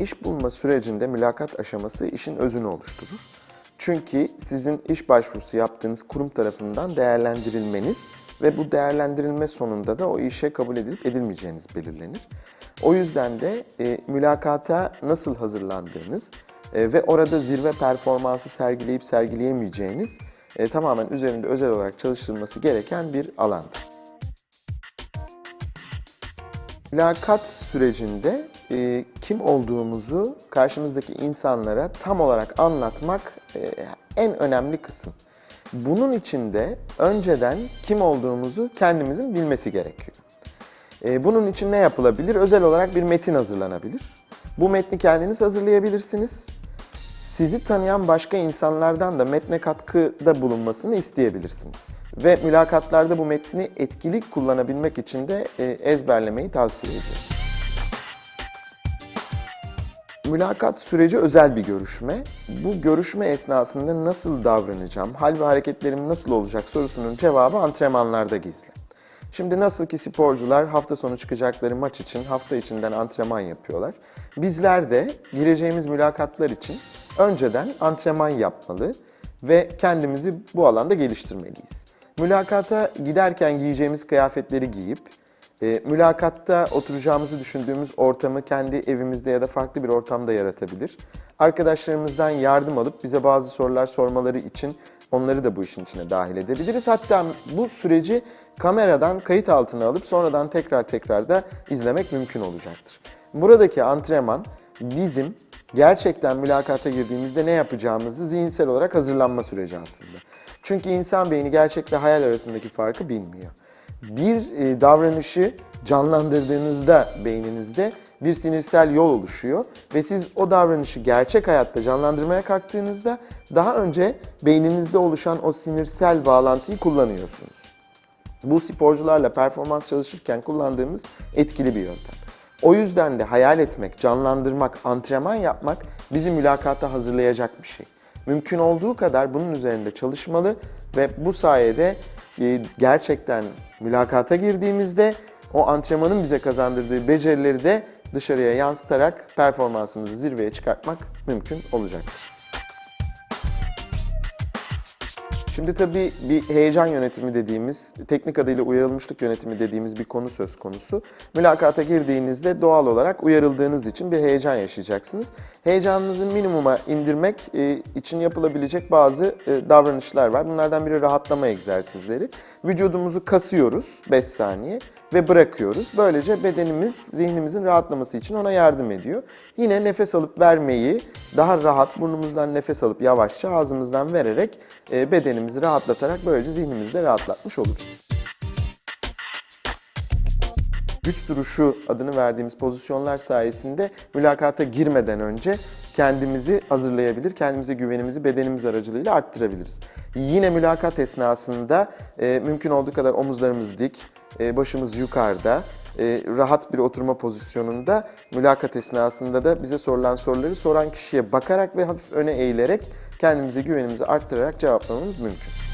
İş bulma sürecinde mülakat aşaması işin özünü oluşturur. Çünkü sizin iş başvurusu yaptığınız kurum tarafından değerlendirilmeniz ve bu değerlendirilme sonunda da o işe kabul edilip edilmeyeceğiniz belirlenir. O yüzden de e, mülakata nasıl hazırlandığınız e, ve orada zirve performansı sergileyip sergileyemeyeceğiniz e, tamamen üzerinde özel olarak çalışılması gereken bir alandır. Mülakat sürecinde e, kim olduğumuzu karşımızdaki insanlara tam olarak anlatmak e, en önemli kısım. Bunun için de önceden kim olduğumuzu kendimizin bilmesi gerekiyor. E, bunun için ne yapılabilir? Özel olarak bir metin hazırlanabilir. Bu metni kendiniz hazırlayabilirsiniz. Sizi tanıyan başka insanlardan da metne katkıda bulunmasını isteyebilirsiniz. Ve mülakatlarda bu metni etkili kullanabilmek için de e, ezberlemeyi tavsiye ediyorum. Mülakat süreci özel bir görüşme. Bu görüşme esnasında nasıl davranacağım, hal ve hareketlerim nasıl olacak sorusunun cevabı antrenmanlarda gizli. Şimdi nasıl ki sporcular hafta sonu çıkacakları maç için hafta içinden antrenman yapıyorlar. Bizler de gireceğimiz mülakatlar için önceden antrenman yapmalı ve kendimizi bu alanda geliştirmeliyiz. Mülakata giderken giyeceğimiz kıyafetleri giyip e, mülakatta oturacağımızı düşündüğümüz ortamı kendi evimizde ya da farklı bir ortamda yaratabilir. Arkadaşlarımızdan yardım alıp bize bazı sorular sormaları için onları da bu işin içine dahil edebiliriz. Hatta bu süreci kameradan kayıt altına alıp sonradan tekrar tekrar da izlemek mümkün olacaktır. Buradaki antrenman bizim gerçekten mülakata girdiğimizde ne yapacağımızı zihinsel olarak hazırlanma süreci aslında. Çünkü insan beyni gerçekle hayal arasındaki farkı bilmiyor bir e, davranışı canlandırdığınızda beyninizde bir sinirsel yol oluşuyor ve siz o davranışı gerçek hayatta canlandırmaya kalktığınızda daha önce beyninizde oluşan o sinirsel bağlantıyı kullanıyorsunuz. Bu sporcularla performans çalışırken kullandığımız etkili bir yöntem. O yüzden de hayal etmek, canlandırmak, antrenman yapmak bizi mülakata hazırlayacak bir şey. Mümkün olduğu kadar bunun üzerinde çalışmalı ve bu sayede gerçekten mülakata girdiğimizde o antrenmanın bize kazandırdığı becerileri de dışarıya yansıtarak performansımızı zirveye çıkartmak mümkün olacaktır. Şimdi tabii bir heyecan yönetimi dediğimiz, teknik adıyla uyarılmışlık yönetimi dediğimiz bir konu söz konusu. Mülakata girdiğinizde doğal olarak uyarıldığınız için bir heyecan yaşayacaksınız. Heyecanınızı minimuma indirmek e, için yapılabilecek bazı e, davranışlar var. Bunlardan biri rahatlama egzersizleri. Vücudumuzu kasıyoruz 5 saniye ve bırakıyoruz. Böylece bedenimiz zihnimizin rahatlaması için ona yardım ediyor. Yine nefes alıp vermeyi daha rahat burnumuzdan nefes alıp yavaşça ağzımızdan vererek e, bedenimizi rahatlatarak böylece zihnimizi de rahatlatmış oluruz. Güç duruşu adını verdiğimiz pozisyonlar sayesinde mülakata girmeden önce kendimizi hazırlayabilir, kendimize güvenimizi bedenimiz aracılığıyla arttırabiliriz. Yine mülakat esnasında e, mümkün olduğu kadar omuzlarımız dik, e, başımız yukarıda, rahat bir oturma pozisyonunda mülakat esnasında da bize sorulan soruları soran kişiye bakarak ve hafif öne eğilerek kendimize güvenimizi arttırarak cevaplamamız mümkün.